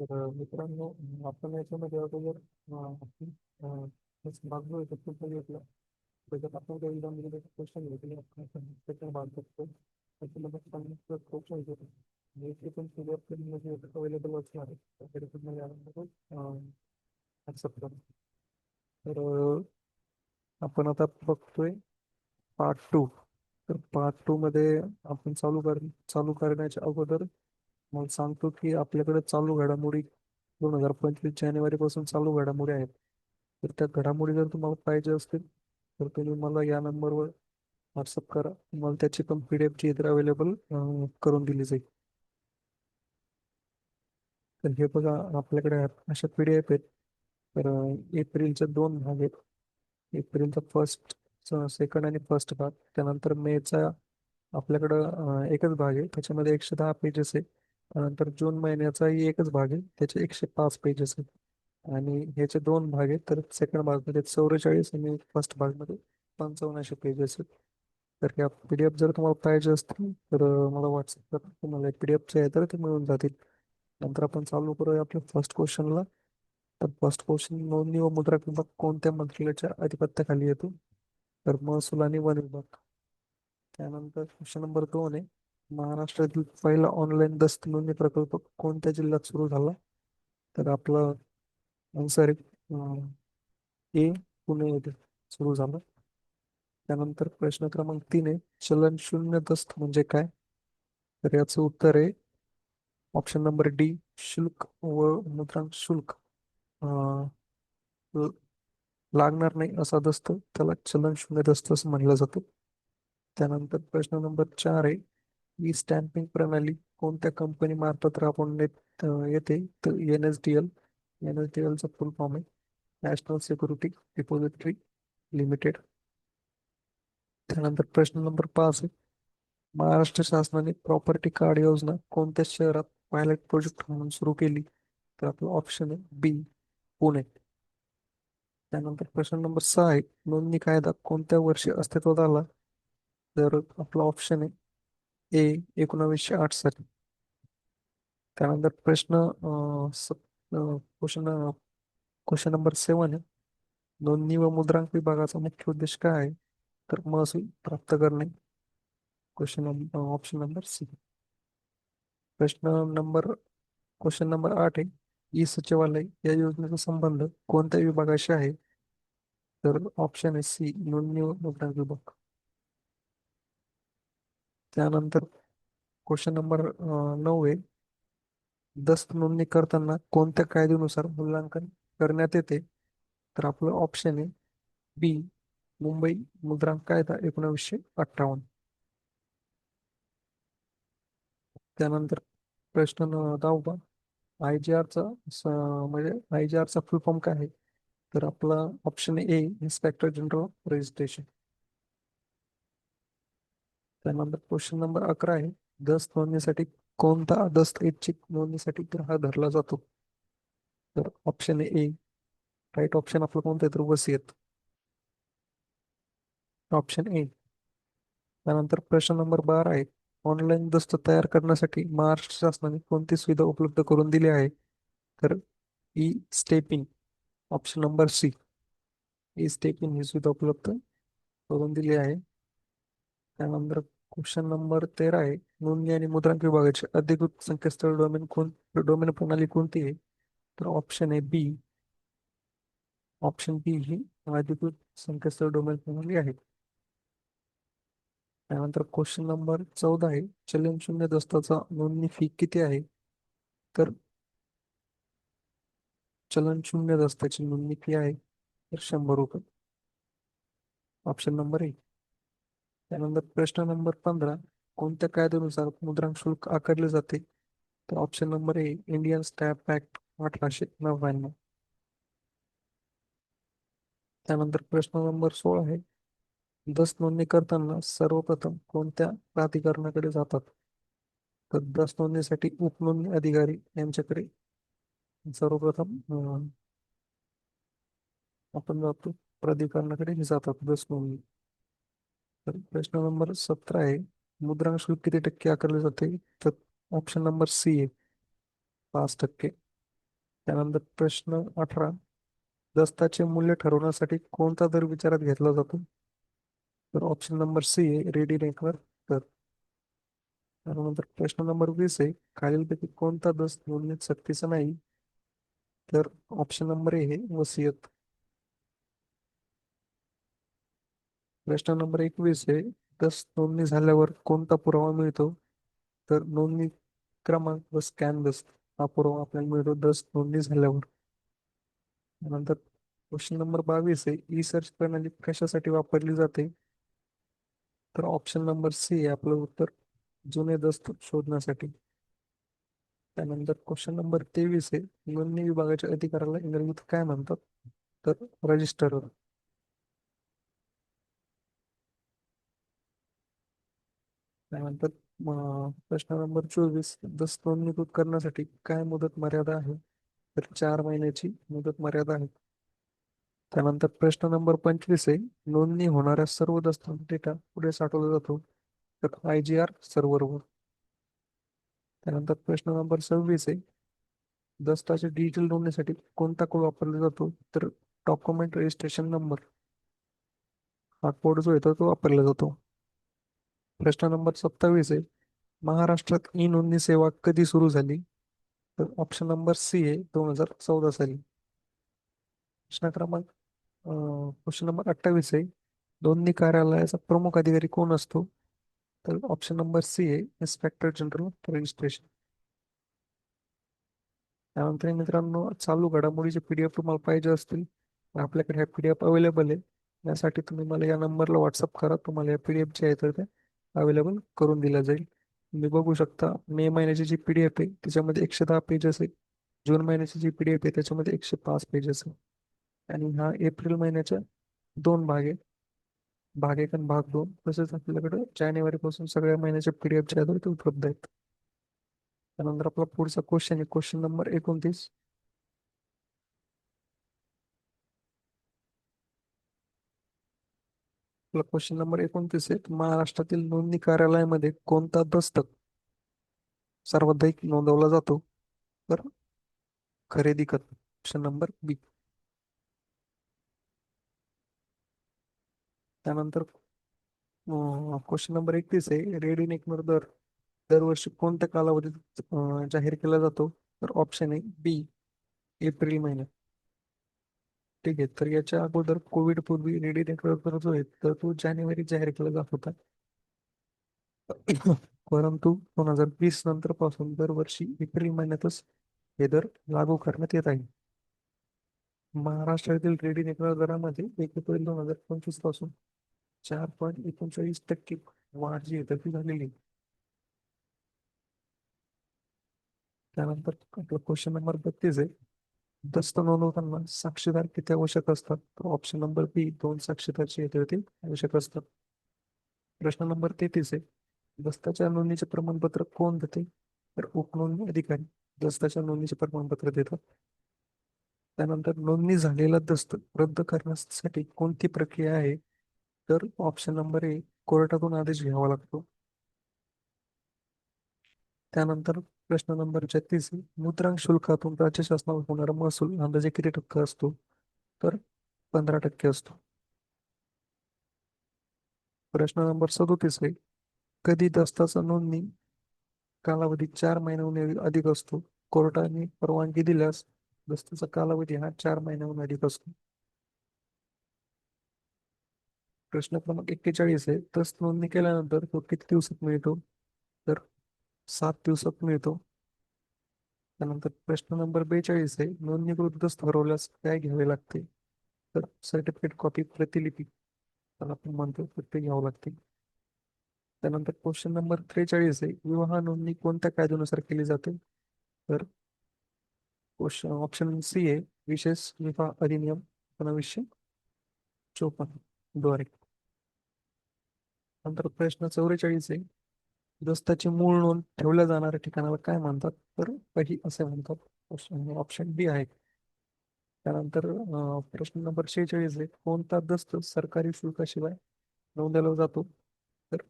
तर मित्रांनो आपण याच्यामध्ये अगोदर अ, आपण, अ, भाग जो आहे घेतला. त्याच्यात आपण काही एक्झाम दिले क्वेश्चन घेतले आपण सेकंड भाग बघतो त्याच्यामध्ये पन्नास क्वेश्चन घेतो. म्हणजे जे ते पण सुरुवात करून म्हणजे अवेलेबल असणार आहे. त्याकडे तुम्ही यानंतर ऍक्सेप्ट करा. तर आपण आता बघतोय पार्ट टू तर पार्ट टू मध्ये आपण चालू कर चालू करण्याच्या अगोदर मग सांगतो की आपल्याकडे चालू घडामोडी दोन हजार पंचवीस जानेवारी पासून चालू घडामोडी आहेत. तर त्या घडामोडी जर तुम्हाला पाहिजे असतील तर तुम्ही मला या नंबरवर व्हॉट्सअप करा. तुम्हाला त्याची पण पी डी एफची इतर अवेलेबल करून दिली जाईल. तर हे बघा आपल्याकडे अशा पी डी एफ आहेत. तर एप्रिलचे दोन भाग आहेत. एप्रिलचा फर्स्ट सेकंड आणि फर्स्ट भाग. त्यानंतर मेचा आपल्याकडं एकच भाग आहे. त्याच्यामध्ये एकशे दहा पेजेस आहे. त्यानंतर जून महिन्याचाही एकच भाग आहे. त्याचे एकशे पाच पेजेस आहेत. आणि ह्याचे दोन भाग आहेत. तर सेकंड भागमध्ये चौवेचाळीस आणि फर्स्ट भागमध्ये पंचावन्न असे पेजेस आहेत. तर ह्या पी डी एफ जर तुम्हाला पाहिजे असतील तर मला व्हॉट्सअप करा तुम्हाला पी डी एफचे आहे तर ते मिळून जातील. नंतर आपण चालू करूया आपल्या फर्स्ट क्वेश्चनला तर फर्स्ट क्वेश्चन नोंदणी व मुद्रा विभाग कोणत्या मंत्रालयाच्या अधिपत्याखाली येतो? तर महसूल आणि वन विभाग. त्यानंतर क्वेश्चन नंबर दोन आहे. महाराष्ट्रातील पहिला ऑनलाईन दस्त नोंदणी प्रकल्प कोणत्या जिल्ह्यात सुरू झाला? तर आपला आन्सर ए पुणे येथे सुरू झाला. त्यानंतर प्रश्न क्रमांक तीन आहे चलन शून्य दस्त म्हणजे काय? तर याचं उत्तर आहे ऑप्शन नंबर डी शुल्क व मुद्रांक शुल्क. लागणार नाही असा दस्त त्याला चलन शून्य दस्त असं म्हणलं जातं. त्यानंतर प्रश्न नंबर चार आहे ई स्टॅम्पिंग प्रणाली कोणत्या कंपनी मार्फत राबवण्यात येते? तर N S D L N S D एलचा full form आहे. नॅशनल सिक्युरिटी डिपॉझिटरी लिमिटेड त्यानंतर प्रश्न नंबर पाच आहे. महाराष्ट्र शासनाने प्रॉपर्टी कार्ड योजना कोणत्या शहरात पायलट प्रोजेक्ट म्हणून सुरू केली? तर आपलं ऑप्शन आहे बी पुणे. त्यानंतर प्रश्न नंबर सहा आहे. नोंदणी कायदा कोणत्या वर्षी अस्तित्वात आला? तर आपला ऑप्शन आहे ए एकोणावीसशे आठ साली. त्यानंतर प्रश्न क्वेश्चन क्वेश्चन नंबर सेवन आहे. नोंदणी व मुद्रांक विभागाचा मुख्य उद्देश काय आहे? तर महसूल प्राप्त करणे. Question option number C. प्रश्न नंबर क्वेश्चन नंबर आठ आहे. ई सचिवालय या योजनेचा संबंध कोणत्या विभागाशी आहे? तर ऑप्शन आहे सी नोंदणी व मुद्रांक विभाग. त्यानंतर क्वेश्चन नंबर नऊ आहे. दस्त नोंदणी करताना कोणत्या कायद्यानुसार मूल्यांकन करण्यात येते? तर आपलं ऑप्शन आहे बी मुंबई मुद्रांक कायदा एकोणीसशे अठ्ठावन्न. त्यानंतर प्रश्न दहावा आय जी आरचा म्हणजे आय जी आरचा फुल फॉर्म काय आहे? तर आपला option A inspector general registration त्यानंतर क्वेश्चन नंबर अकरा आहे. दस्त नोंदणीसाठी कोणता दस्त ऐच्छिक नोंदणीसाठी ग्राहक धरला जातो? तर ऑप्शन ए राईट ऑप्शन आपलं कोणतं आहे? तर वसीयत ऑप्शन ए त्यानंतर प्रश्न नंबर बारा आहे. ऑनलाईन दस्त तयार करण्यासाठी महाराष्ट्र शासनाने कोणती सुविधा उपलब्ध करून दिली आहे? तर E stepping option number C E stepping ही सुविधा उपलब्ध करून दिली आहे. त्यानंतर क्वेश्चन नंबर तेरा आहे. नोंदणी आणि मुद्रांक विभागाचे अधिकृत संकेतस्थळ डोमेन कोण डोमेन प्रणाली कोणती आहे? तर ऑप्शन आहे बी ऑप्शन बी ही अधिकृत संकेतस्थळ डोमेन प्रणाली आहे. त्यानंतर क्वेश्चन नंबर चौदा आहे. चलन शून्य दस्ताचा नोंदणी फी किती आहे? तर चलन शून्य दस्ताची नोंदणी फी आहे. तर शंभर रुपये. ऑप्शन नंबर एक त्यानंतर प्रश्न नंबर पंधरा कोणत्या कायद्यानुसार मुद्रांक शुल्क आकारले जाते? तर option number A Indian stamp act अठराशे नव्याण्णव. त्यानंतर प्रश्न नंबर सोळा आहे. दस नोंदणी करताना सर्वप्रथम कोणत्या प्राधिकरणाकडे जातात? तर दस नोंदणीसाठी उपनोंदणी अधिकारी यांच्याकडे सर्वप्रथम आपण जातो. प्राधिकरणाकडे जातात दस नोंदणी. तर प्रश्न नंबर सतरा आहे. मुद्रांक शुल्क किती टक्के आकारले जाते? तर ऑप्शन नंबर सी आहे. पाच टक्के. त्यानंतर प्रश्न अठरा. दस्ताचे मूल्य ठरवण्यासाठी कोणता दर विचारात घेतला जातो? तर ऑप्शन नंबर सी आहे रेडी रेंकवर दर त्यानंतर प्रश्न नंबर वीस आहे. खालीलपैकी कोणता दस्त नोंदणीत सक्तीचा नाही? तर ऑप्शन नंबर ए आहे वसियत. प्रश्न नंबर एकवीस आहे. दस नोंदणी झाल्यावर कोणता पुरावा मिळतो? तर नोंदणी क्रमांक व स्कॅन दस्त हा पुरावा आपल्याला मिळतो दस नोंदणी झाल्यावर. त्यानंतर क्वेश्चन नंबर बावीस आहे. ई सर्च प्रणाली कशासाठी वापरली जाते? तर ऑप्शन नंबर सी आहे आपलं उत्तर. जुने दस्त शोधण्यासाठी. त्यानंतर क्वेश्चन नंबर तेवीस आहे. नोंदणी विभागाच्या अधिकाराला इंग्रजीत काय म्हणतात? तर रजिस्टर त्यानंतर प्रश्न नंबर चोवीस दस्त नोंदणीकृत करण्यासाठी काय मुदत मर्यादा आहे? तर चार महिन्याची मुदत मर्यादा आहे. त्यानंतर प्रश्न नंबर पंचवीस आहे नोंदणी होणाऱ्या सर्व दस्तांचा डेटा पुढे साठवला जातो. तर आय जी आर सर्व्हरवर त्यानंतर प्रश्न नंबर सव्वीस आहे दस्ताचे डिजिटल नोंदणीसाठी कोणता कोड वापरला जातो? तर डॉक्युमेंट रजिस्ट्रेशन नंबर. हा कोड जो येतो तो वापरला जातो. प्रश्न नंबर सत्तावीस आहे. महाराष्ट्रात ई नोंदणी सेवा कधी सुरू झाली? तर ऑप्शन नंबर सी आहे दोन हजार चौदा साली. प्रश्न क्रमांक क्वेश्चन नंबर अठ्ठावीस आहे. नोंदणी कार्यालयाचा प्रमुख अधिकारी कोण असतो? तर ऑप्शन नंबर सी आहे इन्स्पेक्टर जनरल रजिस्ट्रेशन त्यानंतर मित्रांनो चालू घडामोडीचे पीडीएफ तुम्हाला पाहिजे असतील. आपल्याकडे ह्या पीडीएफ अवेलेबल आहे. यासाठी तुम्ही मला या नंबरला व्हॉट्सअप करा. तुम्हाला या पीडीएफ जे आहे तर ते अवेलेबल करून दिला जाईल. तुम्ही बघू शकता मे महिन्याची जी पीडीएफ आहे त्याच्यामध्ये एकशे दहा पेजेस आहे जून महिन्याची जी पी डी एफ आहे त्याच्यामध्ये एकशे पाच पेजेस आहे आणि हा एप्रिल महिन्याच्या दोन भाग आहेत. भाग एक आणि भाग दोन. तसेच आपल्याकडे जानेवारी पासून सगळ्या महिन्याच्या पीडीएफ जे आहेत ते उपलब्ध आहेत. त्यानंतर आपला पुढचा क्वेश्चन आहे. क्वेश्चन नंबर एकोणतीस. आपला क्वेश्चन नंबर एकोणतीस आहे महाराष्ट्रातील नोंदणी कार्यालयामध्ये कोणता दस्तक सर्वाधिक नोंदवला जातो? तर खरेदी खत ऑप्शन नंबर बी त्यानंतर क्वेश्चन नंबर एकतीस आहे. रेडी नेकनर दर. दरवर्षी कोणत्या कालावधीत जाहीर केला जातो? तर ऑप्शन आहे बी एप्रिल महिन्यात ठीक आहे तर याच्या अगोदर कोविड पूर्वी रेडी नेटवर्क जो आहे तर तो जानेवारी जाहीर केला जात होता. परंतु दोन हजार वीस नंतर पासून दरवर्षी एप्रिल महिन्यातच हे दर लागू करण्यात येत आहे. महाराष्ट्रातील रेडी नेटवर्क दरामध्ये एक एप्रिल दोन हजार पंचवीसपासून चार पॉईंट एकोणचाळीस टक्के वाढ जी आहे ती झालेली आहे. त्यानंतर क्वेश्चन नंबर बत्तीस आहे. दस्त नोंदवताना साक्षीदार किती आवश्यक असतात. तर ऑप्शन नंबर बी दोन साक्षीदारचे येते होतील आवश्यक असतात. प्रश्न नंबर तेहतीस आहे. दस्ताच्या नोंदणीचे प्रमाणपत्र कोण देते? तर उपनोंदणी अधिकारी दस्ताच्या नोंदणीचे प्रमाणपत्र देतात. त्यानंतर नोंदणी झालेला दस्त रद्द करण्यासाठी कोणती प्रक्रिया आहे? तर ऑप्शन नंबर ए कोर्टातून आदेश घ्यावा लागतो. त्यानंतर प्रश्न नंबर छत्तीस मुद्रांक शुल्कातून राज्य शासनावर होणारा महसूल अंदाजे किती टक्के असतो? तर पंधरा टक्के असतो. प्रश्न नंबर सदोतीस आहे. कधी दस्ताचा नोंदणी कालावधी चार महिन्याहून अधिक असतो? कोर्टाने परवानगी दिल्यास दस्ताचा कालावधी हा चार महिन्याहून अधिक असतो. प्रश्न क्रमांक एक्केचाळीस आहे. दस्त नोंदणी केल्यानंतर तो किती दिवसात मिळतो? सात दिवसात मिळतो. त्यानंतर प्रश्न नंबर बेचाळीस आहे नोंदणीकृत दस्त हरवल्यास काय घ्यावे लागते? तर सर्टिफिकेट कॉपी प्रतिलिपी. त्याला आपण म्हणतो तर ते घ्यावं लागते. त्यानंतर क्वेश्चन नंबर त्रेचाळीस आहे विवाह नोंदणी कोणत्या कायद्यानुसार केली जाते? तर क्वेश्चन ऑप्शन सी आहे विशेष विवाह अधिनियम एकोणावीसशे चोपन्नद्वारे. नंतर प्रश्न चौवेचाळीस आहे दस्ताची मूळ नोंद ठेवल्या जाणाऱ्या ठिकाणाला काय म्हणतात? तर पही असे म्हणतात. ऑप्शन बी आहे. त्यानंतर प्रश्न नंबर शेहेचाळीस आहे. कोणता दस्त सरकारी शुल्काशिवाय नोंदवला जातो? तर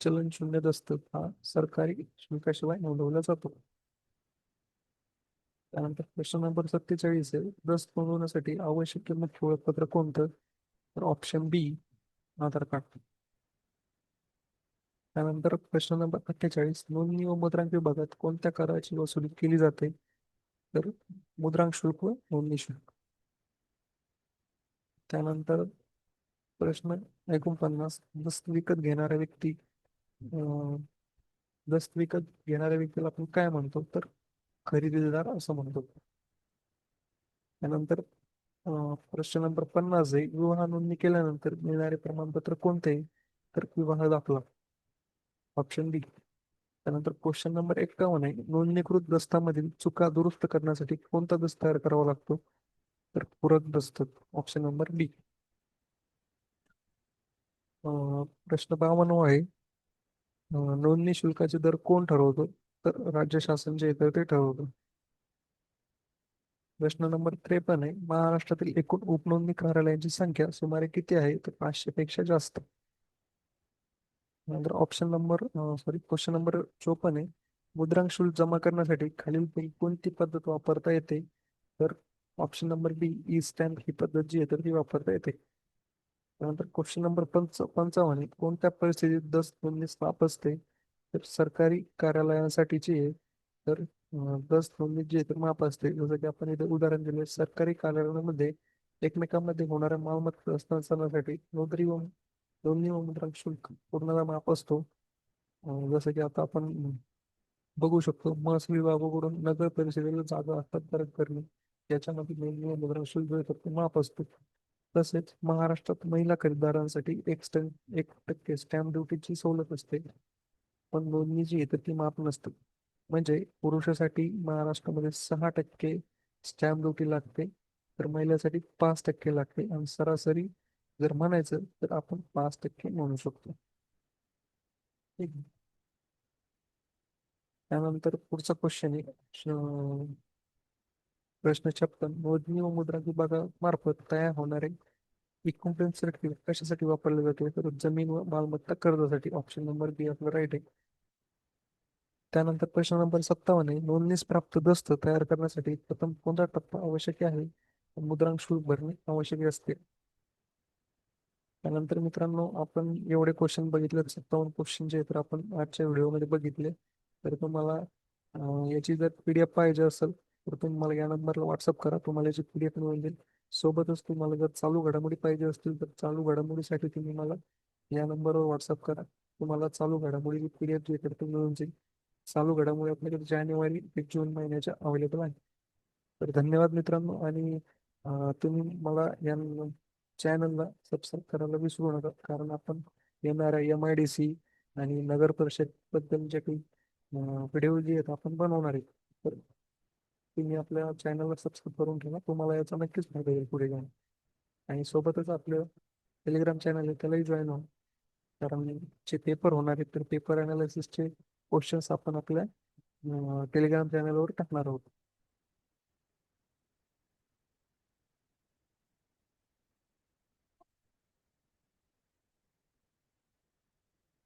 चलन शून्य दस्त हा सरकारी शुल्काशिवाय नोंदवला जातो. त्यानंतर प्रश्न नंबर सत्तेचाळीस आहे. दस्त नोंदवण्यासाठी आवश्यक मुख्य ओळखपत्र कोणतं? तर ऑप्शन बी आधार कार्ड. त्यानंतर प्रश्न नंबर अठ्ठेचाळीस नोंदणी व मुद्रांक विभागात कोणत्या कराची वसुली केली जाते? तर मुद्रांक शुल्क व नोंदणी शुल्क. त्यानंतर प्रश्न एकोणपन्नास दस्त विकत घेणाऱ्या व्यक्ती अं, दस्त विकत घेणाऱ्या व्यक्तीला आपण काय म्हणतो? तर खरेदीदार असं म्हणतो. त्यानंतर प्रश्न नंबर पन्नास आहे. विवाह नोंदणी केल्यानंतर मिळणारे प्रमाणपत्र कोणते? तर विवाह दाखला. ऑप्शन डी त्यानंतर क्वेश्चन नंबर एक्कावन्न आहे. नोंदणीकृत दस्तामधील चुका दुरुस्त करण्यासाठी कोणता दस्त तयार करावा लागतो? तर पूरक दस्त ऑप्शन नंबर बी प्रश्न बावन्न आहे. नोंदणी शुल्काचे दर कोण ठरवतो? तर राज्य शासन जे तर ते ठरवतं. प्रश्न नंबर त्रेपन्न आहे. महाराष्ट्रातील एकूण उपनोंदणी कार्यालयांची संख्या सुमारे किती आहे? तर पाचशे पेक्षा जास्त. नंतर option number sorry question number चोपन्न आहे. मुद्रांक शुल्क जमा करण्यासाठी खालील कोणती पद्धत वापरता येते? तर option number B E stamp ही पद्धत जी आहे तर ती वापरता येते. त्यानंतर क्वेश्चन नंबर पंच पंचावन्न कोणत्या परिस्थितीत दस नोंदणी स्थाप असते तर सरकारी कार्यालयांसाठीची आहे तर दस नोंदणी जी आहे तर माप असते जसं की आपण इथे उदाहरण दिले सरकारी कार्यालयामध्ये एकमेकांमध्ये होणाऱ्या मालमत्ता हस्तांतरणासाठी नोंदणी व दोन्ही मुद्रांक शुल्क पूर्णतः माफ असतो. जसं की आता आपण बघू शकतो महसूल विभागाकडून नगर परिषदेला जागा हस्तांतरण करणे याच्यामध्ये दोन्ही मुद्रांक शुल्क जो माफ असतो. तसेच महाराष्ट्रात महिला खरेदीदारांसाठी एक स्टॅम्प एक टक्के स्टॅम्प ड्युटीची सवलत असते. पण नोंदणी जी येते ती माफ नसते. म्हणजे पुरुषासाठी महाराष्ट्रामध्ये सहा टक्के स्टॅम्प ड्युटी लागते तर महिलासाठी पाच टक्के लागते. आणि सरासरी जर म्हणायचं तर आपण पाच टक्के म्हणू शकतो. ठीक आहे. त्यानंतर पुढचा क्वेश्चन आहे. प्रश्न छप्पन. मोजणी व मुद्रा विभागामार्फत तयार होणारे इक्विपमेंट सर्टिफिकेट कशासाठी वापरले जाते? तर जमीन व मालमत्ता कर्जासाठी ऑप्शन नंबर बी आपलं राईट आहे. त्यानंतर प्रश्न नंबर सत्तावन्न आहे. नोंदणीस प्राप्त दस्त तयार करण्यासाठी प्रथम कोणता टप्पा आवश्यक आहे? मुद्रांक शुल्क भरणे आवश्यक असते. त्यानंतर मित्रांनो आपण एवढे क्वेश्चन बघितले सत्तावन्न क्वेश्चन जे तर आपण आजच्या व्हिडिओमध्ये बघितले. तर तुम्हाला याची जर पी डी एफ पाहिजे असेल तर तुम्ही मला या नंबरला व्हॉट्सअप करा. तुम्हाला याची पी डी एफ मिळून जाईल. सोबतच तुम्हाला जर चालू घडामोडी पाहिजे असतील तर चालू घडामोडीसाठी तुम्ही मला या नंबरवर व्हॉट्सअप करा. तुम्हाला चालू घडामोडी पी डी एफ जे तर मिळून जाईल. चालू घडामोडी आपल्याकडे जानेवारी ते जून महिन्याच्या अवेलेबल आहे. तर धन्यवाद मित्रांनो आणि तुम्ही मला या चॅनलला सबस्क्राईब करायला विसरू नका. कारण आपण येणाऱ्या एम आय डी सी आणि नगर परिषदबद्दल जे काही व्हिडिओ जे आहेत आपण बनवणार आहे तर तुम्ही आपल्या चॅनलला सबस्क्राईब करून ठेवा. तुम्हाला याचा नक्कीच फायदा होईल पुढे जाऊन. आणि सोबतच आपलं टेलिग्राम चॅनल आहे त्यालाही जॉईन व्हा. कारण जे पेपर होणार आहेत तर पेपर अनालिसिसचे क्वेश्चन्स आपण आपल्या टेलिग्राम चॅनलवर टाकणार आहोत.